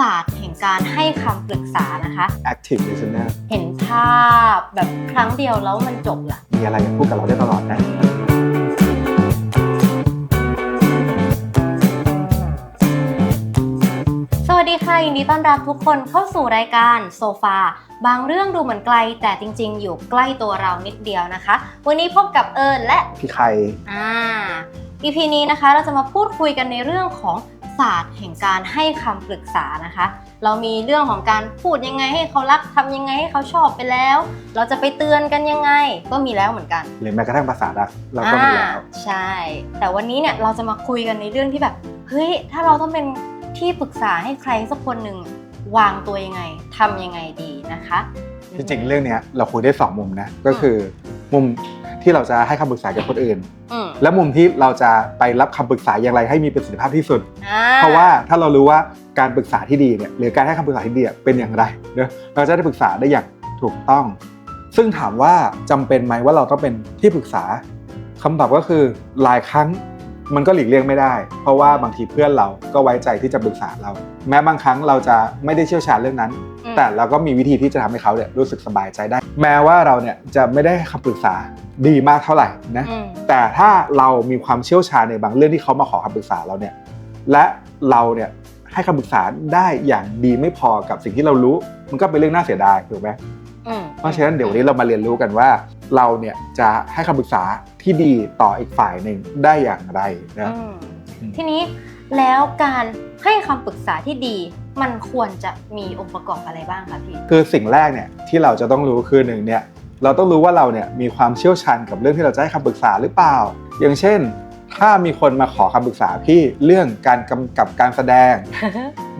ศาสตร์แห่งการให้คำปรึกษานะคะ active listener เห็นภาพแบบครั้งเดียวแล้วมันจบล่ะมีอะไรอยากพูดกับเราได้ตลอดนะ สวัสดีค่ะยินดีต้อนรับทุกคนเข้าสู่รายการโซฟาบางเรื่องดูเหมือนไกล แต่จริง ๆ อยู่ใกล้ตัวเรานิดเดียวนะคะ วันนี้พบกับเอิญและพี่ใครอ่า EP นี้นะคะเราจะมาพูดคุยกันในเรื่องของ ศาสตร์แห่งการให้คำปรึกษานะคะ เรามีเรื่องของการพูดยังไงให้เขารักทำยังไงให้เขาชอบไปแล้ว เราจะไปเตือนกันยังไงก็มีแล้วเหมือนกัน หรือแม้กระทั่งภาษารักเราก็มีแล้วอ่าใช่ แต่วันนี้เนี่ยเราจะมาคุยกันในเรื่องที่แบบเฮ้ยถ้าเราต้องเป็นที่ปรึกษาให้ใครสักคนหนึ่งวางตัวยังไงทำยังไงดีนะคะจริงๆเรื่องเนี้ยเราคุยได้สองมุมนะก็คือมุม ที่เราจะให้คำปรึกษากับคนอื่น อืมและมุมที่เราจะไปรับคำปรึกษาอย่างไรให้มีประสิทธิภาพที่สุด อ่เพราะว่าถ้าเรารู้ว่าการปรึกษาที่ดีเนี่ยหรือการให้คำปรึกษาที่ดีอะเป็นอย่างไรเนอะเราจะได้ปรึกษาได้อย่างถูกต้อง ซึ่งถามว่าจำเป็นไหมว่าเราต้องเป็นที่ปรึกษาคำตอบก็คือหลายครั้ง มันก็หลีกเลี่ยงไม่ได้ เพราะว่าบางทีเพื่อนเราก็ไว้ใจที่จะปรึกษาเรา แม้บางครั้งเราจะไม่ได้เชี่ยวชาญเรื่องนั้น อืม แต่เราก็มีวิธีที่จะทำให้เขาเนี่ยรู้สึกสบายใจได้ แม้ว่าเราเนี่ยจะไม่ได้ให้คำปรึกษาดีมากเท่าไหร่นะ อืม แต่ถ้าเรามีความเชี่ยวชาญในบางเรื่องที่เขามาขอคำปรึกษาเราเนี่ย และเราเนี่ยให้คำปรึกษาได้อย่างดีไม่พอกับสิ่งที่เรารู้ มันก็เป็นเรื่องน่าเสียดายถูกไหม อืมเพราะฉะนั้นเดี๋ยววันนี้เรามาเรียนรู้กันว่า เราเนี่ยจะให้คำปรึกษาที่ดีต่ออีกฝ่ายหนึ่งได้อย่างไรนะอืมอืมทีนี้แล้วการให้คำปรึกษาที่ดีมันควรจะมีองค์ประกอบอะไรบ้างคะพี่คือสิ่งแรกเนี่ยที่เราจะต้องรู้คือหนึ่งเนี่ยเราต้องรู้ว่าเราเนี่ยมีความเชี่ยวชาญกับเรื่องที่เราจะให้คำปรึกษาหรือเปล่า อย่างเช่น ถ้ามีคนมาขอคำปรึกษาพี่เรื่องการกำกับการแสดง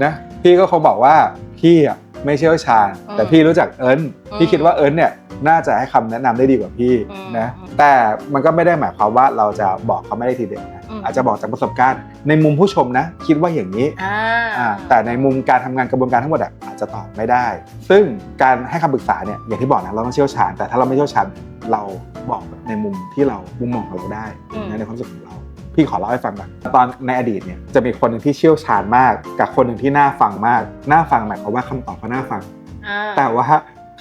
นะพี่ก็คงบอกว่าพี่อะไม่เชี่ยวชาญ อืมแต่พี่รู้จักเอิญอืม พี่คิดว่าเอิญเนี่ย น่าจะให้คำแนะนำได้ดีกว่าพี่อืมนะอืมแต่มันก็ไม่ได้หมายความว่าเราจะบอกเขาไม่ได้ทีเดียวนะอืมอาจจะบอกจากประสบการณ์ ในมุมผู้ชมนะ คิดว่าอย่างนี้อ่าอ่าแต่ในมุมการทำงานกระบวนการทั้งหมดอะอาจจะตอบไม่ได้ ซึ่งการให้คำปรึกษาเนี่ยอย่างที่บอกนะเราต้องเชี่ยวชาญ แต่ถ้าเราไม่เชี่ยวชาญเราบอกในมุมที่เรามุมมองของเราได้นะในความรู้สึกของเราพี่ขอเล่าให้ฟังก่อนตอนในอดีตเนี่ยจะมีคนหนึ่งที่เชี่ยวชาญมาก กับคนหนึ่งที่น่าฟังมาก น่าฟังหมายความว่าคำตอบเขาน่าฟังอ่าแต่ว่า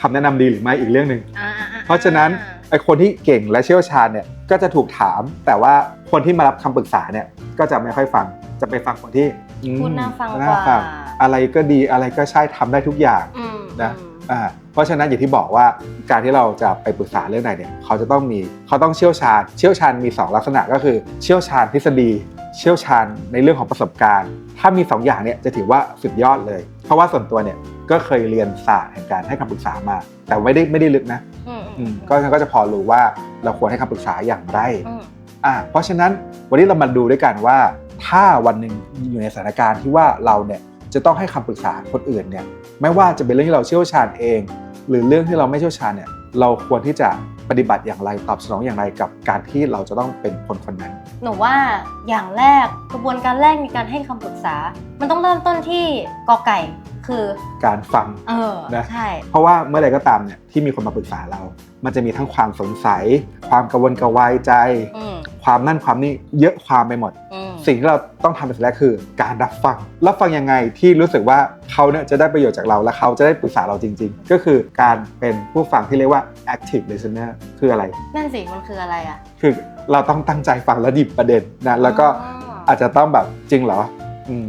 คำแนะนำดีหรือไม่อีกเรื่องหนึ่งอ่าอ่อ่เพราะฉะนั้นไอคนที่เก่งและเชี่ยวชาญเนี่ยก็จะถูกถาม แต่ว่าคนที่มารับคำปรึกษาเนี่ยก็จะไม่ค่อยฟังจะไปฟังคนที่อืมพูดน่าฟังกน่าว่าฟังอะไรก็ดีอะไรก็ใช่ทำได้ทุกอย่างอืมนะอืมอ่าเพราะฉะนั้นอย่างที่บอกว่าการที่เราจะไปปรึกษาเรื่องไหนเนี่ยเขาจะต้องมีเขาต้องเชี่ยวชาญ เชี่ยวชาญมี 2 ลักษณะก็คือ เชี่ยวชาญทฤษฎี เชี่ยวชาญในเรื่องของประสบการณ์ ถ้ามี 2 อย่างเนี่ยจะถือว่าสุดยอดเลย เพราะว่าส่วนตัวเนี่ย ก็เคยเรียนศาสตร์แห่งการให้คำปรึกษามา แต่ไม่ได้ไม่ได้ลึกนะอืมอืมก็ก็จะพอรู้ว่าเราควรให้คำปรึกษาอย่างไรอืมอ่าเพราะฉะนั้นวันนี้เรามาดูด้วยกันว่า ถ้าวันหนึ่งอยู่ในสถานการณ์ที่ว่าเราเนี่ยจะต้องให้คำปรึกษาคนอื่นเนี่ยไม่ว่าจะเป็นเรื่องที่เราเชี่ยวชาญเอง หรือเรื่องที่เราไม่เชี่ยวชาญเนี่ยเราควรที่จะปฏิบัติอย่างไรตอบสนองอย่างไรกับการที่เราจะต้องเป็นคนคนนั้น หนูว่าอย่างแรกกระบวนการแรกในการให้คำปรึกษา มันต้องเริ่มต้นที่กอไก่ คือการฟังเออนะใช่เพราะว่าเมื่อใดก็ตามเนี่ยที่มีคนมาปรึกษาเรา มันจะมีทั้งความสงสัย ความกังวลกระวายใจอืมความนั่นความนี่เยอะความไปหมดอืมสิ่งที่เราต้องทำเป็นสิ่งแรกคือ การรับฟังรับฟังยังไงที่รู้สึกว่าเขาเนี่ยจะได้ประโยชน์จากเราและเขาจะได้ปรึกษาเราจริง ๆ ก็คือการเป็นผู้ฟังที่เรียกว่า active listener คืออะไร นั่นสิมันคืออะไรอะคือเราต้องตั้งใจฟังและหยิบประเด็นนะแล้วก็อ๋ออาจจะต้องแบบจริงเหรอ อืม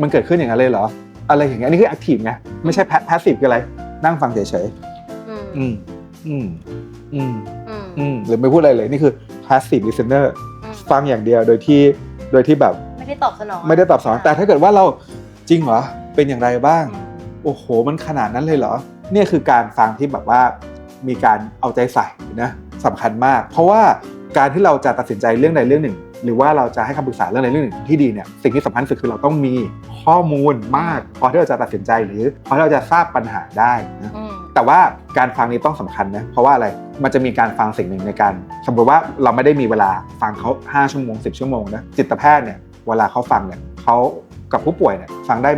มันเกิดขึ้นอย่างนั้นเลยเหรอ อะไรอย่างเงี้ยอันนี้คือ active ไงไม่ใช่ passive คืออะไร นั่งฟังเฉยอืมๆอืมอืมอืมอืมอืมหรือไม่พูดอะไรเลยนี่คือ passive listener อืมฟังอย่างเดียวโดยที่โดยที่แบบไม่ได้ตอบสนองไม่ได้ตอบสนองแต่ถ้าเกิดว่าเราจริงเหรอเป็นอย่างไรบ้างอืมโอ้โห มันขนาดนั้นเลยเหรอ เนี่ยคือการฟังที่แบบว่ามีการเอาใจใส่นะสำคัญมาก เพราะว่าการที่เราจะตัดสินใจเรื่องใดเรื่องหนึ่ง หรือว่าเราจะให้คำปรึกษาเรื่องใดเรื่องหนึ่งที่ดีเนี่ยสิ่งที่สำคัญที่สุดคือเราต้องมีข้อมูลมากพอที่เราจะตัดสินใจหรือพอที่เราจะทราบปัญหาได้นะอืมแต่ว่าการฟังนี้ต้องสำคัญนะเพราะว่าอะไรมันจะมีการฟังสิ่งหนึ่งในการ สมมติว่าเราไม่ได้มีเวลาฟังเขา5ชั่วโมง10ชั่วโมงนะจิตแพทย์เนี่ยเวลาเขาฟังเนี่ยเขากับผู้ป่วยเนี่ยฟังได้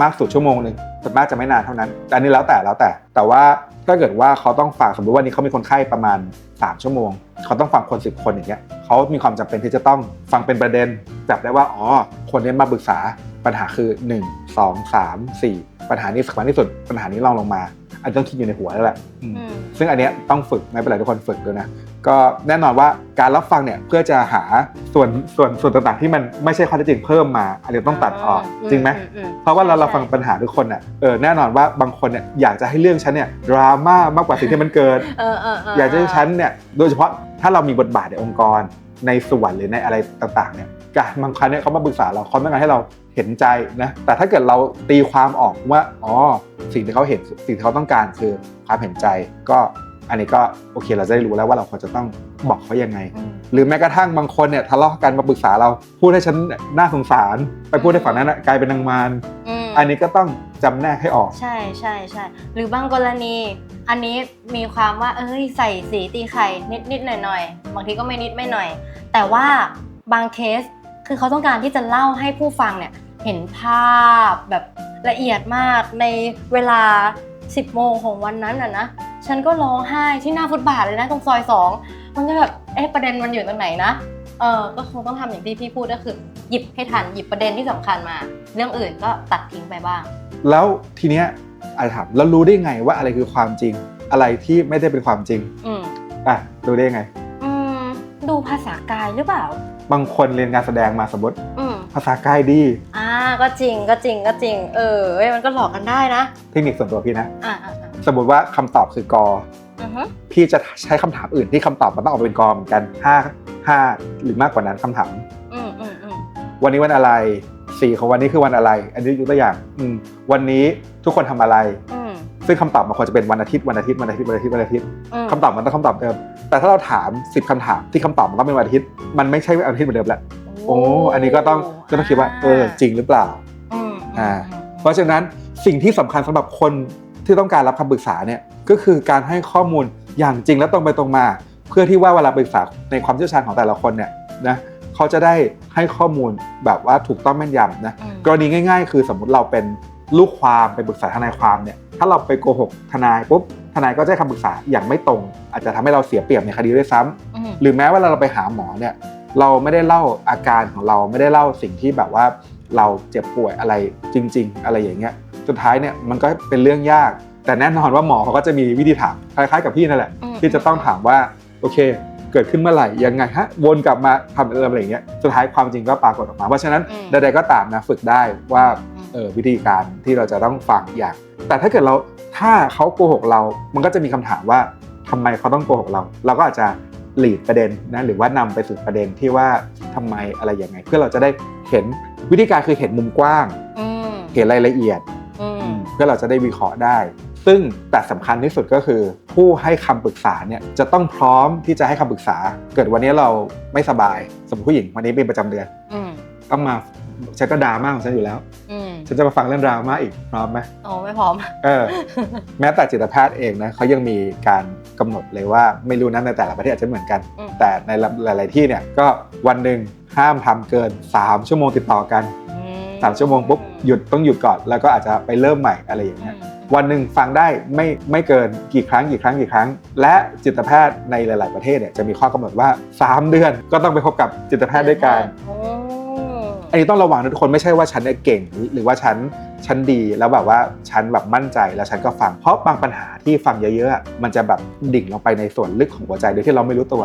มากสุดชั่วโมงหนึ่ง ส่วนมากจะไม่นานเท่านั้น แต่อันนี้แล้วแต่แล้วแต่ แต่ว่าถ้าเกิดว่าเขาต้องฟังสมมติว่านี้เขามีคนไข้ประมาณ 3 ชั่วโมง เขาต้องฟังคน 10 คนอย่างเงี้ยเขามีความจำเป็นที่จะต้องฟังเป็นประเด็นจับได้ว่าอ๋อคนนี้มาปรึกษาปัญหาคือ 1 2 3 4 ปัญหานี้สำคัญที่สุดปัญหานี้ลองลงมาอันนต้องคิดอยู่ในหัวแล้วแหละอืมอืมซึ่งอันเนี้ยต้องฝึกไม่เป็นไรทุกคนฝึกด้วยนะ ก็แน่นอนว่าการรับฟังเนี่ยเพื่อจะหาส่วนส่วนส่วนต่างๆที่มันไม่ใช่ข้อเท็จจริงเพิ่มมาอันนี้ต้องตัดออกอืจริงไหมอือืเพราะว่าเราใช่เราฟังปัญหาทุกคนอะเออแน่นอนว่าบางคนเนี่ยอยากจะให้เรื่องฉันเนี่ยดราม่ามากกว่าสิ่งที่มันเกิดเออเออเอยากจะให้ฉันเนี่ยโดยเฉพาะถ้าเรามีบทบาทในองค์กรในส่วนหรือในอะไรต่างๆเนี่ยการบางครั้งเนี่ยเขามาปรึกษาเราเขาต้องการให้เราเห็นใจนะแต่ถ้าเกิดเราตีความออกว่าอ๋อสิ่งที่เขาเห็นสิ่งที่เขาต้องการคือความเห็นใจก็ อันนี้ก็โอเคเราจะได้รู้แล้วว่าเราควรจะต้องบอกเขายังไงอืมหรือแม้กระทั่งบางคนเนี่ยทะเลาะกันมาปรึกษาเราพูดให้ฉันน่าสงสาร ไปพูดให้ฝั่งนั้นนะกลายเป็นนางมารมอันนี้ก็ต้องจำแนกให้ออก ใช่ใช่ใช่หรือบางกรณี อันนี้มีความว่าเอ้ยใส่สีตีไข่นิดนิดหน่อยหน่อยบางทีก็ไม่นิดไม่หน่อย แต่ว่าบางเคสคือเขาต้องการที่จะเล่าให้ผู้ฟังเนี่ยเห็นภาพแบบละเอียดมากในเวลา 10โมงของวันนั้นอะนะ ฉันก็ร้องไห้ที่หน้าฟุตบาทเลยนะตรงซอยสองมันก็แบบเอ๊ะประเด็นมันอยู่ตรงไหนนะเออก็คงต้องทำอย่างที่พี่พูดก็คือหยิบให้ทันหยิบประเด็นที่สำคัญมา เรื่องอื่นก็ตัดทิ้งไปบ้าง แล้วทีเนี้ยอาจจะถามแล้วรู้ได้ไงว่าอะไรคือความจริง อะไรที่ไม่ได้เป็นความจริงอืมอะรู้ได้ไง อืมดูภาษากายหรือเปล่า บางคนเรียนการแสดงมาสมมติอืมภาษากายดี อ่า ก็จริงก็จริงก็จริง เออเว้ยมันก็หลอกกันได้นะ เทคนิคส่วนตัวพี่นะ อ่าอ่าอ่า สมมติว่าคำตอบคือกออือฮึพี่จะใช้คำถามอื่นที่คำตอบมันต้องออกมาเป็นกอเหมือนกันห้าห้าหรือมากกว่านั้นคำถามอืมอืมอืมวันนี้วันอะไรสีของวันนี้คือวันอะไร อันนี้ยกตัวอย่างอืมวันนี้ทุกคนทำอะไรอืมซึ่งคำตอบมันควรจะเป็นวันอาทิตย์วันอาทิตย์วันอาทิตย์วันอาทิตย์วันอาทิตย์อืมคำตอบมันต้องคำตอบเดิม แต่ถ้าเราถาม10คำถามที่คำตอบมันต้องเป็นวันอาทิตย์มันไม่ใช่วันอาทิตย์เหมือนเดิมแล้วโอ้อันนี้ก็ต้องก็ต้องคิดว่าเออจริงหรือเปล่าอืมอ่าเพราะฉะนั้นสิ่งที่สำคัญสำหรับคน ที่ต้องการรับคำปรึกษาเนี่ยก็คือการให้ข้อมูลอย่างจริงและตรงไปตรงมา เพื่อที่ว่าเวลาปรึกษาในความเชี่ยวชาญของแต่ละคนเนี่ยนะเขาจะได้ให้ข้อมูลแบบว่าถูกต้องแม่นยำนะอืมกรณีง่าย ๆ คือสมมุติเราเป็นลูกความไปปรึกษาทนายความเนี่ยถ้าเราไปโกหกทนายปุ๊บทนายก็จะให้คำปรึกษาอย่างไม่ตรง อาจจะทำให้เราเสียเปรียบในคดีด้วยซ้ำอืมหรือแม้เวลาเราไปหาหมอเนี่ยเราไม่ได้เล่าอาการของเราไม่ได้เล่าสิ่งที่แบบว่าเราเจ็บป่วยอะไรจริง ๆ อะไรอย่างเงี้ย สุดท้ายเนี่ยมันก็เป็นเรื่องยาก แต่แน่นอนว่าหมอเขาก็จะมีวิธีถามคล้ายๆกับพี่นั่นแหละอืมที่จะต้องถามว่าโอเค เกิดขึ้นเมื่อไหร่ยังไงฮะวนกลับมาทำอะไรอย่างเงี้ยสุดท้ายความจริงก็ปรากฏออกมา เพราะฉะนั้นอืมใดๆก็ตามนะฝึกได้ว่าอืมเออวิธีการที่เราจะต้องฟังอย่าง แต่ถ้าเกิดเราถ้าเขาโกหกเรา มันก็จะมีคำถามว่าทำไมเขาต้องโกหกเรา เราก็อาจจะหลีดประเด็นนะหรือว่านำไปสู่ประเด็นที่ว่าทำไมอะไรยังไง เพื่อเราจะได้เห็นวิธีการคือเห็นมุมกว้างอืมเห็นรายละเอียดอืม เพื่อเราจะได้วิเคราะห์ได้ ซึ่งแต่สำคัญที่สุดก็คือ ผู้ให้คำปรึกษาเนี่ยจะต้องพร้อมที่จะให้คำปรึกษา เกิดวันนี้เราไม่สบาย สมมติผู้หญิงวันนี้เป็นประจำเดือนอืมต้องมาฉันก็ดราม่าของฉันอยู่แล้วอืมฉันจะมาฟังเรื่องดราม่าอีกพร้อมไหมโอ้ไม่พร้อม เออ แม้แต่จิตแพทย์เองนะเขายังมีการกำหนดเลยว่าไม่รู้นะในแต่ละประเทศอาจจะไม่เหมือนกันอืมแต่ในหลาย ๆ ที่เนี่ยก็วันหนึ่งห้ามทำเกิน 3 ชั่วโมงติดต่อกัน อืม3ชั่วโมงปุ๊บหยุดต้องหยุดก่อนแล้วก็อาจจะไปเริ่มใหม่อะไรอย่างอืเงี้ยมวันหนึ่งฟังได้ไม่ไม่เกินกี่ครั้งกี่ครั้งกี่ครั้ง และจิตแพทย์ในหลาย ๆ ประเทศเนี่ยจะมีข้อกำหนดว่า 3 เดือนก็ต้องไปพบกับจิตแพทย์ด้วยกันโอ้อันนี้ต้องระวังนะทุกคนไม่ใช่ว่าฉันเนี่ยเก่งหรือว่าฉันฉันดีแล้วแบบว่าฉันแบบมั่นใจแล้วฉันก็ฟัง เพราะบางปัญหาที่ฟังเยอะๆอะมันจะแบบดิ่งลงไปในส่วนลึกของหัวใจโดยที่เราไม่รู้ตัว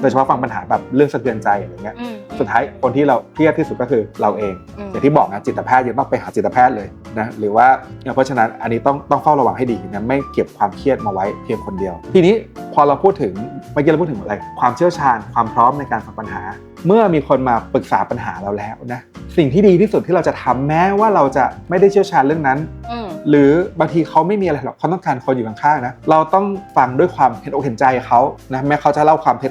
โดยเฉพาะฟังปัญหาแบบเรื่องสะเทือนใจอะไรเงี้ยอืมสุดท้ายคนที่เราเครียดที่สุดก็คือเราเองมอย่างที่บอกนะจิตแพทย์ยังต้องไปหาจิตแพทย์เลยนะหรือว่าเพราะฉะนั้นอันนี้ต้องต้องเฝ้าระวังให้ดีนะไม่เก็บความเครียดมาไว้เพียงคนเดียว ทีนี้พอเราพูดถึงเมื่อกี้เราพูดถึงอะไร ความเชี่ยวชาญความพร้อมในการฟังปัญหา เมื่อมีคนมาปรึกษาปัญหาเราแล้วนะสิ่งที่ดีที่สุดที่เราจะทำแม้ว่าเราจะไม่ได้เชี่ยวชาญเรื่องนั้นอืมหรือบางทีเขาไม่มีอะไรหรอกเขาต้องการคนอยู่ข้างๆนะเราต้องฟังด้วยความเห็นอกเห็นใจเขานะแม้เขาจะเล่าความเท็จ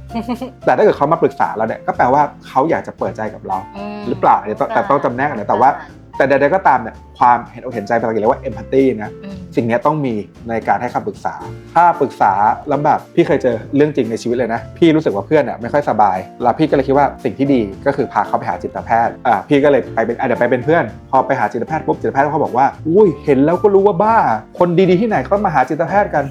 90%แต่ถ้าเกิดเขามาปรึกษาเราเนี่ยก็แปลว่าเขาอยากจะเปิดใจกับเรามหรือเปล่าอันนี้ต้องแต่ต้องจำแนกกันนะแต่ว่า แต่ใดๆก็ตามเนี่ยความเห็นอกเห็นใจภาษาอังกฤษเรียกว่า empathy นะอืมสิ่งเนี้ยต้องมีในการให้คำปรึกษา ถ้าปรึกษาแล้วแบบพี่เคยเจอเรื่องจริงในชีวิตเลยนะ พี่รู้สึกว่าเพื่อนเนี่ยไม่ค่อยสบาย แล้วพี่ก็เลยคิดว่าสิ่งที่ดีก็คือพาเขาไปหาจิตแพทย์อ่าพี่ก็เลยไปเป็นอะเดี๋ยวไปเป็นเพื่อน พอไปหาจิตแพทย์ปุ๊บจิตแพทย์เขาบอกว่า อุ้ยเห็นแล้วก็รู้ว่าบ้า คนดีๆที่ไหนเขามาหาจิตแพทย์กัน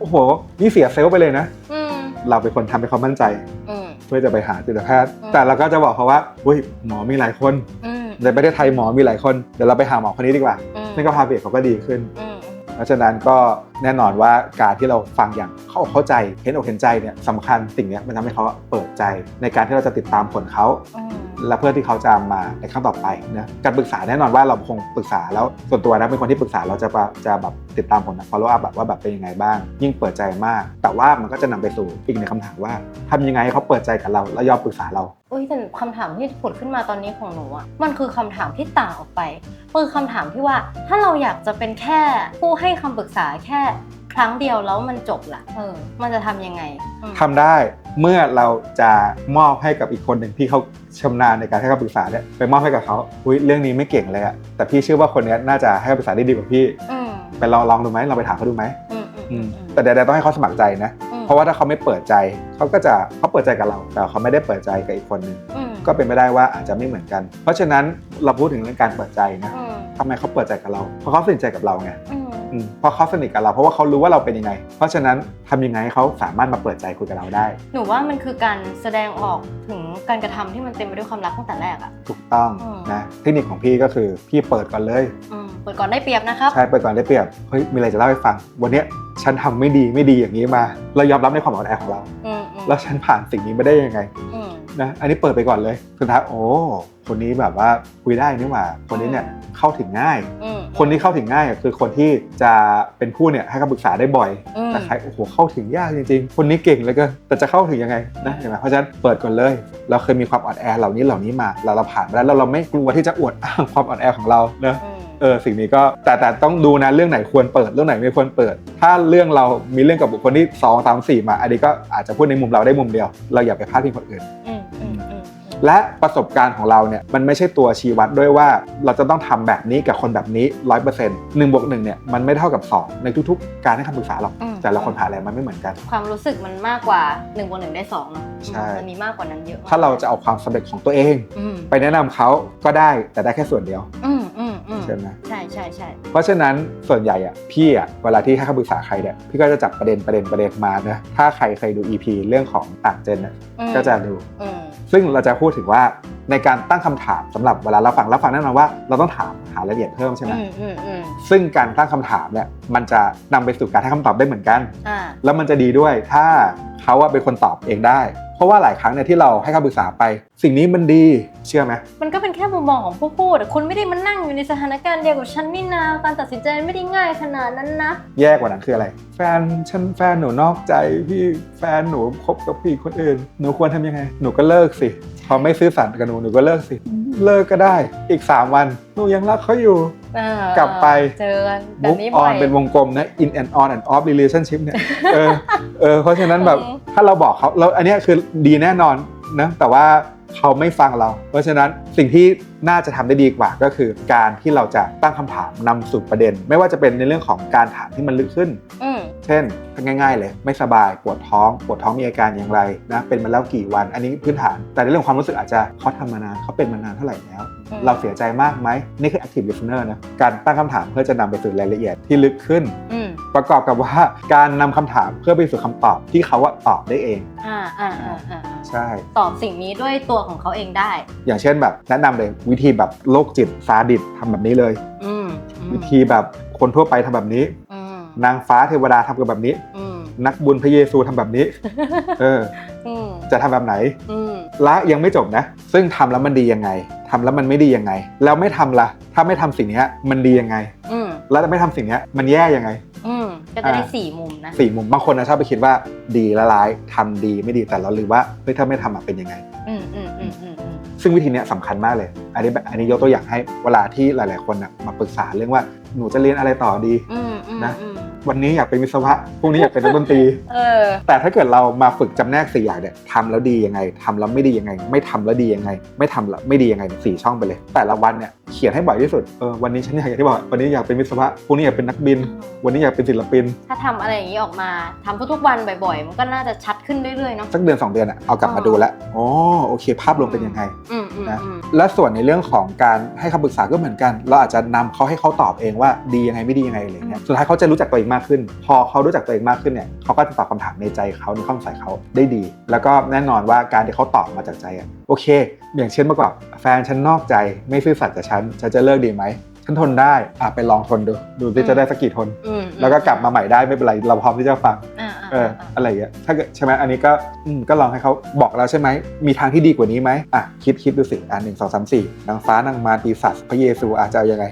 โอ้โหนี่เสียเซลล์ไปเลยนะอืมเราเป็นคนทำให้เขามั่นใจอืมเพื่อจะไปหาจิตแพทย์อืมแต่เราก็จะบอกเขาว่าอุ้ยหมอมีหลายคนอืม ในประเทศไทยหมอมีหลายคน เดี๋ยวเราไปหาหมอคนนี้ดีกว่า อืมนี่ก็พาเบรกเขาก็ดีขึ้น อืม เพราะฉะนั้นก็แน่นอนว่าการที่เราฟังอย่างเข้าอกเข้าใจเห็นอกเห็นใจเนี่ยสำคัญสิ่งเนี้ยมันทำให้เขาเปิดใจ ในการที่เราจะติดตามผลเขาอืมและเพื่อที่เขาจะมาในครั้งต่อไปนะการปรึกษาแน่นอนว่าเราคงปรึกษาแล้วส่วนตัวนะเป็นคนที่ปรึกษาเราจะแบบจะแบบติดตามผลนะ follow up แบบว่าแบบเป็นยังไงบ้าง ยิ่งเปิดใจมาก แต่ว่ามันก็จะนำไปสู่อีกในงคำถามว่าทำยังไงให้เขาเปิดใจกับเราแล้วยอมปรึกษาเราอุ้ยแต่คำถามที่ผุดขึ้นมาตอนนี้ของหนูอะมันคือคำถามที่ต่างออกไปมันคือคำถามที่ว่าถ้าเราอยากจะเป็นแค่ผู้ให้คำปรึกษาแค่ครั้งเดียวแล้วมันจบล่ะเออ มันจะทำยังไงอืมทำได้เมื่อเราจะมอบให้กับอีกคนหนึ่งที่เขาชำนาญในการให้คำปรึกษาเนี่ยไปมอบให้กับเขาอุ้ยเรื่องนี้ไม่เก่งเลยอะแต่พี่เชื่อว่าคนเนี้ยน่าจะให้คำปรึกษาได้ดีกว่าพี่ อืมไปลองลองดูไหมเราไปถามเขาดูไหมอืมอืมอือืมมแต่ใดๆต้องให้เขาสมัครใจนะ อืมเพราะว่าถ้าเขาไม่เปิดใจเขาก็จะเขาเปิดใจกับเรา แต่เขาไม่ได้เปิดใจกับอีกคนหนึ่งอืมก็เป็นไปได้ว่าอาจจะไม่เหมือนกัน เพราะฉะนั้นเราพูดถึงเรื่องการเปิดใจนะอืมทำไมเขาเปิดใจกับเราเพราะเขาสนิทใจกับเราไงอืมอืม เพราะเขาสนิทกับเรา เพราะว่าเขารู้ว่าเราเป็นยังไง เพราะฉะนั้นทำยังไงให้เขาสามารถมาเปิดใจคุยกับเราได้ หนูว่ามันคือการแสดงออกถึงการกระทำที่มันเต็มไปด้วยความรักตั้งแต่แรกอะถูกต้องอืมนะเทคนิคของพี่ก็คือพี่เปิดก่อนเลยอืมเปิดก่อนได้เปรียบนะครับใช่เปิดก่อนได้เปรียบเฮ้ยมีอะไรจะเล่าให้ฟัง วันเนี้ยฉันทำไม่ดีไม่ดีอย่างนี้มา เรายอมรับในความอ่อนแอของเราอืมอืมแล้วฉันผ่านสิ่งนี้มาได้ยังไงอืม นะอันนี้เปิดไปก่อนเลยสุดท้ายโอ้คนนี้แบบว่าคุยได้นี่หว่าคนนี้เนี่ยเข้าถึงง่าย อืม คนที่เข้าถึงง่ายอะคือคนที่จะเป็นผู้เนี่ยให้คำปรึกษาได้บ่อยอืม แต่ใครโอ้โหเข้าถึงยากจริงๆ คนนี้เก่งเหลยก็แต่จะเข้าถึงยังไงนะเห็นไหมเพราะฉะนั้นเปิดก่อนเลย เราเคยมีความอ่อนแอเหล่านี้เหล่านี้มาเราเราผ่านมาแล้วแล้วเราไม่กลัวที่จะอวดอ้างความอ่อนแอของเราเนอะอืม เออสิ่งนี้ก็แต่แต่ต้องดูนะเรื่องไหนควรเปิดเรื่องไหนไม่ควรเปิด ถ้าเรื่องเรามีเรื่องกับบุคคลที่2 3 4มา อันนี้ก็อาจจะพูดในมุมเราได้มุมเดียว เราอย่าไปพลาดพิงคนอื่น อืมอืมอืม และประสบการณ์ของเราเนี่ยมันไม่ใช่ตัวชี้วัดด้วยว่าเราจะต้องทำแบบนี้กับคนแบบนี้ร้อยเปอร์เซ็นต์หนึ่งบวกหนึ่งเนี่ยมันไม่เท่ากับ 2 ในทุกๆ การให้คำปรึกษาหรอกอืมแต่ละคนผ่านอะไรมันไม่เหมือนกัน ความรู้สึกมันมากกว่า1นบวกหนึ่งได้2เนอะใช่มันมีมากกว่านั้นเยอะมกถ้าเราจะเอาความสำเร็จของตัวเองอืมไปแนะนำเขาก็ได้แต่ได้แค่ส่วนเดียวอืมอืมอืมใช่ไหมใช่ใช่ใช่เพราะฉะนั้นส่วนใหญ่อะพี่อะเวลาที่ให้คำปรึกษาใครเนี่ยพี่ก็จะจับประเด็นประเด็นประเด็นมานะถ้าใครเคยดู EP เรื่องของต่างเจนเนี่ยอืมก็จะดูอืม ซึ่งเราจะพูดถึงว่าในการตั้งคำถามสำหรับเวลาเราฟังเราฟังแน่นอนว่าเราต้องถามหารายละเอียดเพิ่มใช่ไหมอืมอืมอืมซึ่งการตั้งคำถามเนี่ยมันจะนำไปสู่การให้คำตอบได้เหมือนกันอ่าแล้วมันจะดีด้วยถ้า เขาอะเป็นคนตอบเองได้ เพราะว่าหลายครั้งเนี่ยที่เราให้คำปรึกษาไป สิ่งนี้มันดีเชื่อไหมมันก็เป็นแค่มุมมองของผู้พูดอะคุณไม่ได้มานั่งอยู่ในสถานการณ์เดียวกับฉันนี่นาการตัดสินใจไม่ได้ง่ายขนาดนั้นนะ แย่กว่านั้นคืออะไร แฟนฉันแฟนหนูนอกใจพี่แฟนหนูคบกับผู้หญิงคนอื่น หนูควรทำยังไง หนูก็เลิกสิ พอไม่ซื่อสัตย์กับหนูหนูก็เลิกสิ เลิกก็ได้อีก 3 วันหนูยังรักเขาอยู่ เออกลับไปเจอกันแบบ move นี้บ่อย on เป็นวงกลมนะ in and on and off relationship เนี่ยเออเออเพราะฉะนั้นแบบอืม ถ้าเราบอกเขาแล้วอันเนี้ยคือดีแน่นอนนะแต่ว่าเขาไม่ฟังเรา เพราะฉะนั้นสิ่งที่น่าจะทำได้ดีกว่าก็คือ การที่เราจะตั้งคำถามนำสู่ประเด็น ไม่ว่าจะเป็นในเรื่องของการถามที่มันลึกขึ้น อืม เช่นง่ายๆเลยไม่สบายปวดท้อง ปวดท้องมีอาการอย่างไรนะเป็นมาแล้วกี่วัน อันนี้พื้นฐาน แต่ในเรื่องความรู้สึกอาจจะเขาทำมานานเขาเป็นมานานเท่าไหร่แล้วอืมเราเสียใจมากไหมนี่คือ active listener นะการตั้งคำถามเพื่อจะนำไปสู่รายละเอียดที่ลึกขึ้นอืมประกอบกับว่าการนำคำถามเพื่อไปสู่คำตอบที่เขาอะตอบได้เองอ่าอ่าอ่าอ่าใช่ตอบสิ่งนี้ด้วยตัวของเขาเองได้ อย่างเช่นแบบแนะนำเลยวิธีแบบโรคจิตซาดิสทำแบบนี้เลยอืมอืมวิธีแบบคนทั่วไปทำแบบนี้อืม นางฟ้าเทวดาทำกันแบบนี้ อืมนักบุญพระเยซูทำแบบนี้ เออ อืมจะทำแบบไหน อืมและยังไม่จบนะ ซึ่งทำแล้วมันดียังไงทำแล้วมันไม่ดียังไง แล้วไม่ทำละถ้าไม่ทำสิ่งเนี้ยมันดียังไง อืมแล้วไม่ทำสิ่งเนี้ยมันแย่ยังไง อืมก็จะได้อ่าสี่มุมนะ สี่มุมบางคนนะชอบไปคิดว่าดีและร้ายทำดีไม่ดีแต่เราลืมว่าเฮ้ยถ้าไม่ทำอะเป็นยังไง อืมอืมอืมอืมอืมซึ่งวิธีเนี้ยสำคัญมากเลย อันนี้แบบอันนี้ยกตัวอย่างให้เวลาที่หลาย ๆ คนน่ะมาปรึกษาเรื่องว่าหนูจะเรียนอะไรต่อดี อืมอืมนะ อืม วันนี้อยากเป็นวิศวะพรุ่งนี้อยากเป็นนักดนตรี เออ แต่ถ้าเกิดเรามาฝึกจำแนกสี่อย่างเนี่ยทำแล้วดียังไงทำแล้วไม่ดียังไง ไม่ทำแล้วดียังไง ไม่ทำแล้วไม่ดียังไงเนี่ยสี่ช่องไปเลย แต่ละวันเนี่ยเขียนให้บ่อยที่สุดเออวันนี้ฉันอยากอย่างที่บอกวันนี้อยากเป็นวิศวะพรุ่งนี้อยากเป็นนักบิน วันนี้อยากเป็นศิลปิน ถ้าทำอะไรอย่างนี้ออกมาทำทุกๆวันบ่อยๆ มันก็น่าจะชัดขึ้นเรื่อยๆเนาะ สักเดือนสองเดือนอะเอากลับมาดูแล้วอ๋อโอเค ภาพรวมเป็นยังไง อืมอืมนะ อืมและส่วนในเรื่องของการให้คำปรึกษาก็เหมือนกัน เราอาจจะนำเขาให้เขาตอบเองว่าดียังไงไม่ดียังไงอะไรเงี้ยสุดท้ายเขาจะรู้จักตัวเองมากขึ้น พอเขารู้จักตัวเองมากขึ้นเนี่ยเขาก็จะตอบคำถามในใจเขาในข้อสงสัยเขาได้ดี แล้วก็แน่นอนว่าการที่เขาตอบมาจากใจอะโอเค อย่างเช่นเมื่อก่อนแฟนฉันนอกใจไม่ซื่อสัตย์กับฉันฉันจะเลิกดีไหมฉันทนได้อะไปลองทนดูดูที่จะได้สักกี่ทนอืมแล้วก็กลับมาใหม่ได้ไม่เป็นไรเราพร้อมที่จะฟังอ่าเอออะไรอย่างเงี้ยถ้าเกิดใช่ไหมอันนี้ก็อืมก็ลองให้เขาบอกแล้วใช่ไหมมีทางที่ดีกว่านี้ไหมอะคิดคิดดูสิอะหนึ่งสองสามสี่นางฟ้านางมารปีศาจพระเยซูอาจจะเอายังไง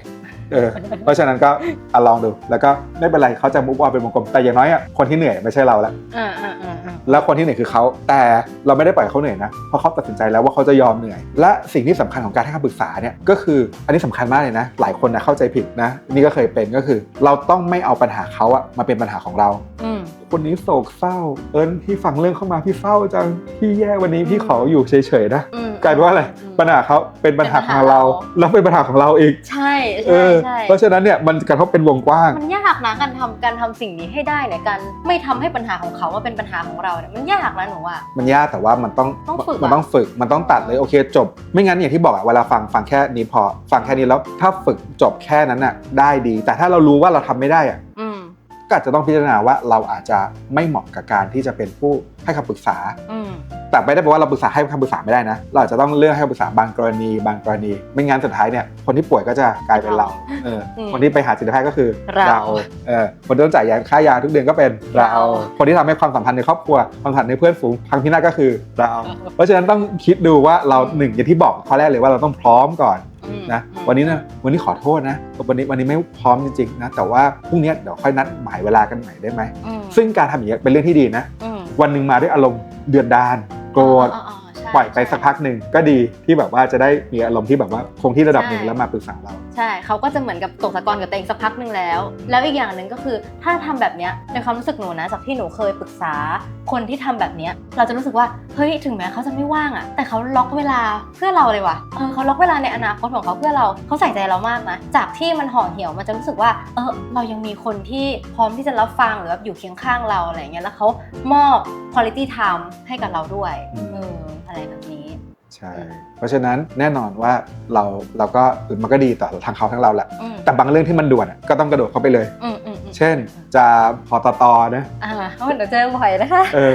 เออเพราะฉะนั้นก็อะลองดู แล้วก็ไม่เป็นไรเขาจะมุกออนเป็นวงกลมแต่อย่างน้อยอะคนที่เหนื่อยไม่ใช่เราละอ่าอ่าอ่าอ่าแล้วคนที่เหนื่อยคือเขาแต่เราไม่ได้ปล่อยให้เขาเหนื่อยนะเพราะเขาตัดสินใจแล้วว่าเขาจะยอมเหนื่อย และสิ่งที่สำคัญของการให้คำปรึกษาเนี่ยก็คืออันนี้สำคัญมากเลยนะ หลายคนนะเข้าใจผิดนะ นี่ก็เคยเป็นก็คือ เราต้องไม่เอาปัญหาเขาอะมาเป็นปัญหาของเรา อืม คนนี้โศกเศร้า เอิญพี่ฟังเรื่องเข้ามาพี่เศร้าจังพี่แย่วันนี้พี่ขออยู่เฉยๆนะอืมกลายเป็นว่าอะไรอืมปัญหาเขาเป็นปัญหาของเรา แล้วเป็นปัญหาของเราอีกใช่เอใช่อใช่เพราะฉะนั้นเนี่ยมันกระทบเป็นวงกว้าง มันยากนะการทำการทำสิ่งนี้ให้ได้เนี่ยการไม่ทำให้ปัญหาของเขาว่าเป็นปัญหาของเราเนี่ยมันยากนะหนูว่า มันยากแต่ว่ามันต้องต้องฝึกอะ มันต้องฝึกมันต้องตัดเลยโอเคจบ ไม่งั้นอย่างที่บอกอะเวลาฟังฟังแค่นี้พอฟังแค่นี้แล้วถ้าฝึกจบแค่นั้นอะได้ดี แต่ถ้าเรารู้ว่าเราทำไม่ได้อะอืม ก็อาจจะต้องพิจารณาว่าเราอาจจะไม่เหมาะกับการที่จะเป็นผู้ ให้คำปรึกษา อืม แต่ไม่ได้แปลว่าเราปรึกษาให้คำปรึกษาไม่ได้นะ เราอาจจะต้องเลือกให้คำปรึกษาบางกรณี บางกรณี ไม่งั้นสุดท้ายเนี่ยคนที่ป่วยก็จะกลายเป็นเราเอออมคนที่ไปหาจิตแพทย์ก็คือเราเออคนที่ต้องจ่ายยาค่ายาทุกเดือนก็เป็นเรา เรา คนที่ทำให้ความสัมพันธ์ในครอบครัวความสัมพันธ์ในเพื่อนฝูงพังพินาศก็คือเรา เพราะฉะนั้นต้องคิดดูว่าเราหนึ่งอย่างที่บอกข้อแรกเลยว่าเราต้องพร้อมก่อน อืมนะอืมวันนี้นะวันนี้ขอโทษนะวันนี้วันนี้ไม่พร้อมจริงๆนะแต่ว่าพรุ่งนี้เดี๋ยวค่อยนัดหมายเวลากันใหม่ได้ไหมอืมซึ่งการทำอย่างนี้ยเป็นเรื่องที่ดีนะ อืม วันหนึ่งมาด้วยอารมณ์เดือดดาลโกรธอ๋ออ๋อใช่ ปล่อยไปสักพักหนึ่งก็ดีที่แบบว่าจะได้มีอารมณ์ที่แบบว่าคงที่ระดับหนึ่งใช่แล้วมาปรึกษาเรา ใช่เขาก็จะเหมือนกับตกตะกอนกับตัวเองสักพักหนึ่งแล้ว แล้วอีกอย่างหนึ่งก็คือถ้าทำแบบเนี้ยในความรู้สึกหนูนะจากที่หนูเคยปรึกษาคนที่ทำแบบเนี้ยเราจะรู้สึกว่าเฮ้ยถึงแม้เขาจะไม่ว่างอะแต่เขาล็อกเวลาเพื่อเราเลยว่ะเออเขาล็อกเวลาในอนาคตของเขาเพื่อเราเขาใส่ใจเรามากนะจากที่มันห่อเหี่ยวมันจะรู้สึกว่าเออเรายังมีคนที่พร้อมที่จะรับฟังหรือแบบอยู่เคียงข้างเราอะไรเงี้ยแล้วเขามอบ quality time ให้กับเราด้วยอืมเอออะไรแบบนี้ใช่ เพราะฉะนั้นแน่นอนว่าเราเราก็มันก็ดีต่อทางเขาทั้งเราแหละ อืมแต่บางเรื่องที่มันด่วนอะก็ต้องกระโดดเข้าไปเลย อืมอืมอืมเช่น จะพอตตนะอ่าเพราะเดี๋ยวเจอบ่อยนะคะ เออ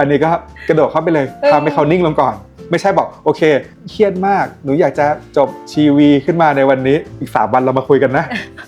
อันนี้ก็กระโดดเข้าไปเลยเออทำให้เขานิ่งลงก่อน ไม่ใช่บอกโอเค เครียดมาก หนูอยากจะจบชีวีขึ้นมาในวันนี้อีกสามวันเรามาคุยกันนะ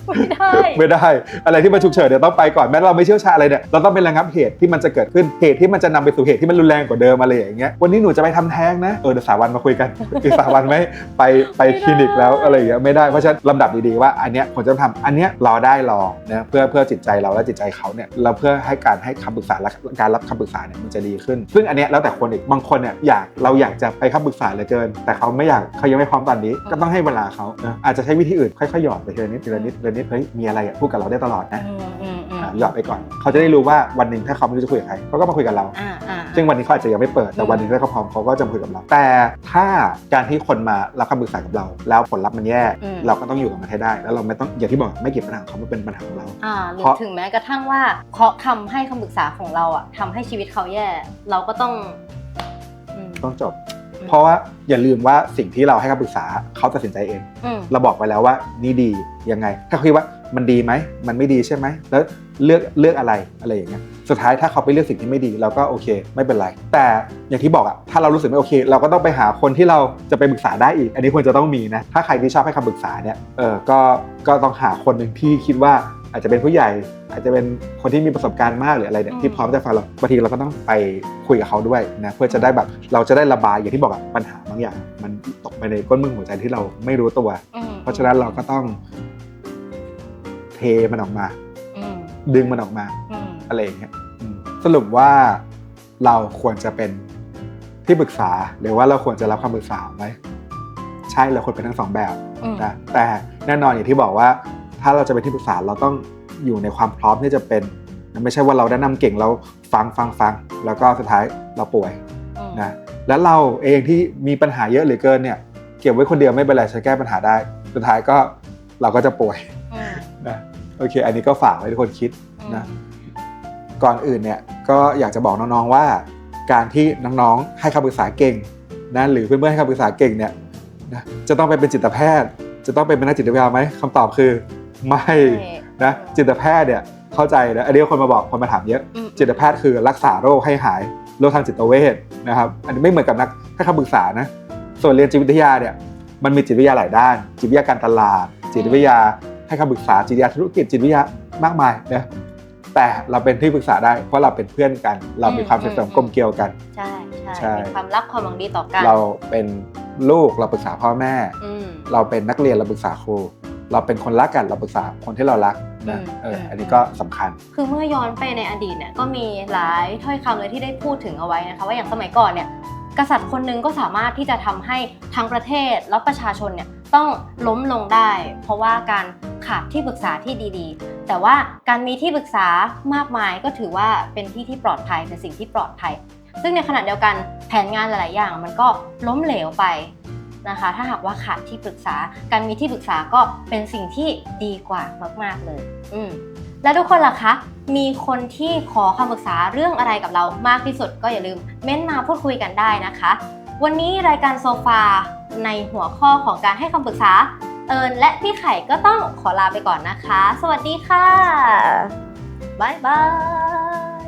ไม่ได้ ไม่ได้ อะไรที่มันฉุกเฉินเดี๋ยวต้องไปก่อนแม้เราไม่เชี่ยวชาญอะไรเนี่ยเราต้องไประงับเหตุที่มันจะเกิดขึ้นเหตุที่มันจะนำไปสู่เหตุที่มันรุนแรงกว่าเดิมอะไรอย่างเงี้ยวันนี้หนูจะไปทำแท้งนะเออเดี๋ยวสามวันมาคุยกันอีกสามวันไหมไปไปคลินิกแล้วอะไรอย่างเงี้ยไม่ได้เพราะฉะนั้นลำดับดีๆว่าอันเนี้ยผมจะทำอันเนี้ยรอได้รอนะเพื่อเพื่อจิตใจเราและจิตใจเขาเนี่ยเราเพื่อให้การให้คำปรึกษาและการรับคำปรึกษาเนี่ยมันจะดีขึ้น ซึ่งอันเนี้ยแล้วแต่คนอีกบางคนเนี่ยอยากเราอยากจะไปคำปรึกษาเหลือเกิน แต่เขาไม่อยากเขายังไม่พร้อมตอนนี้ ก็ต้องให้เวลาเขานะอาจจะใช้วิธีอื่นค่อยๆหยอดไปทีละนิดทีละนิดทีละนิดเฮ้ยมีอะไรอะพูดกับเราได้ตลอดนะอืมอืมอืมอะหยอดไปก่อน เขาจะได้รู้ว่าวันหนึ่งถ้าเขาไม่รู้จะคุยกับใครเขาก็มาคุยกับเราอ่าอ่าซึ่งวันนี้เขาอาจจะยังไม่เปิดแต่วันหนึ่งถ้าเขาพร้อมเขาก็จะมาคุยกับเรา แต่ถ้าการที่คนมารับคำปรึกษากับเรา แล้วผลลัพธ์มันแย่เราก็ต้องอยู่กับมันให้ได้ แล้วเราไม่ต้องอย่างที่บอกไม่เก็บปัญหาของเขามาเป็นปัญหาของเราอ่าหรือเพราะถึงแม้กระทั่งว่าเขาทำให้คำปรึกษาของเราอะทำให้ชีวิตเขาแย่ เราก็ต้องอืมต้องจบ เพราะว่าอย่าลืมว่าสิ่งที่เราให้คำปรึกษาเขาตัดสินใจเอง อืมเราบอกไปแล้วว่านี่ดียังไง ถ้าเขาคิดว่ามันดีไหมมันไม่ดีใช่ไหมแล้วเลือกเลือกอะไรอะไรอย่างเงี้ยสุดท้ายถ้าเขาไปเลือกสิ่งที่ไม่ดีเราก็โอเค ไม่เป็นไร แต่อย่างที่บอกอะถ้าเรารู้สึกไม่โอเค เราก็ต้องไปหาคนที่เราจะไปปรึกษาได้อีก อันนี้ควรจะต้องมีนะถ้าใครที่ชอบให้คำปรึกษาเนี่ยเออก็ก็ต้องหาคนหนึ่งที่คิดว่า อาจจะเป็นผู้ใหญ่ อาจจะเป็นคนที่มีประสบการณ์มากหรืออะไรเนี่ยที่พร้อมจะฟังเราบางทีเราก็ต้องไปคุยกับเขาด้วยนะเพื่อจะได้แบบเราจะได้ระบายอย่างที่บอกอะปัญหาบางอย่าง มันตกไปในก้นมึงหัวใจที่เราไม่รู้ตัวอืมเพราะฉะนั้นเราก็ต้องเทมันออกมาอืมดึงมันออกมาอืมอะไรอย่างเงี้ยอืมสรุปว่าเราควรจะเป็นที่ปรึกษาหรือว่าเราควรจะรับคำปรึกษาไหมใช่เราควรเป็นทั้งสองแบบอืมนะแต่แน่นอนอย่างที่บอกว่า ถ้าเราจะเป็นที่ปรึกษาเราต้องอยู่ในความพร้อมที่จะเป็นนะไม่ใช่ว่าเราแนะนำเก่งเราฟังฟังฟังแล้วก็สุดท้ายเราป่วยอืมนะแล้วเราเองที่มีปัญหาเยอะเหลือเกินเนี่ยเก็บไว้คนเดียวไม่เป็นไรฉันแก้ปัญหาได้ สุดท้ายก็เราก็จะป่วยอืมนะโอเค อันนี้ก็ฝากไว้ทุกคนคิดอืมนะก่อนอื่นเนี่ยก็อยากจะบอกน้องๆว่า การที่น้องๆให้คำปรึกษาเก่งนะหรือเพื่อนๆให้คำปรึกษาเก่งเนี่ยนะจะต้องไปเป็นจิตแพทย์ จะต้องไปเป็นนักจิตวิทยาไหมคำตอบคือ ไม่ใช่นะจิตแพทย์เนี่ยเข้าใจนะอันนี้คนมาบอกคนมาถามเยอะอืมจิตแพทย์คือรักษาโรคให้หายโรคทางจิตเวชนะครับ อันนี้ไม่เหมือนกับนักให้คำปรึกษานะส่วนเรียนจิตวิทยาเนี่ยมันมีจิตวิทยาหลายด้าน จิตวิทยาการตลาด จิตวิทยาให้คำปรึกษาจิตวิทยาธุรกิจจิตวิทยามากมายนะแต่เราเป็นที่ปรึกษาได้เพราะเราเป็นเพื่อนกัน เรามีความสนิทสนมกลมเกลียวกัน ใช่ใช่ใช่มีความรักความหวังดีต่อกัน เราเป็นลูกเราปรึกษาพ่อแม่อืมเราเป็นนักเรียนเราปรึกษาครู เราเป็นคนรักกันเราปรึกษาคนที่เรารักนะอืมเอออมอันนี้ก็สำคัญ คือเมื่อย้อนไปในอดีตเนี่ยก็มีหลายถ้อยคำเลยที่ได้พูดถึงเอาไว้นะคะว่าอย่างสมัยก่อนเนี่ยกษัตริย์คนหนึ่งก็สามารถที่จะทำให้ทั้งประเทศแล้วประชาชนเนี่ยต้องล้มลงได้ เพราะว่าการขาดที่ปรึกษาที่ดีๆ แต่ว่าการมีที่ปรึกษามากมายก็ถือว่าเป็นที่ที่ปลอดภัยเป็นสิ่งที่ปลอดภัย ซึ่งในขณะเดียวกันแผนงานหลายๆอย่าง มันก็ล้มเหลวไป นะคะ ถ้าหากว่าขาดที่ปรึกษา การมีที่ปรึกษาก็เป็นสิ่งที่ดีกว่ามาก ๆเลย อืมแล้วทุกคนล่ะคะ มีคนที่ขอคำปรึกษาเรื่องอะไรกับเรามากที่สุด ก็อย่าลืมเม้นต์มาพูดคุยกันได้นะคะ วันนี้รายการโซฟาในหัวข้อของการให้คำปรึกษา เอิญและพี่ไข่ก็ต้องขอลาไปก่อนนะคะ สวัสดีค่ะ บ๊ายบาย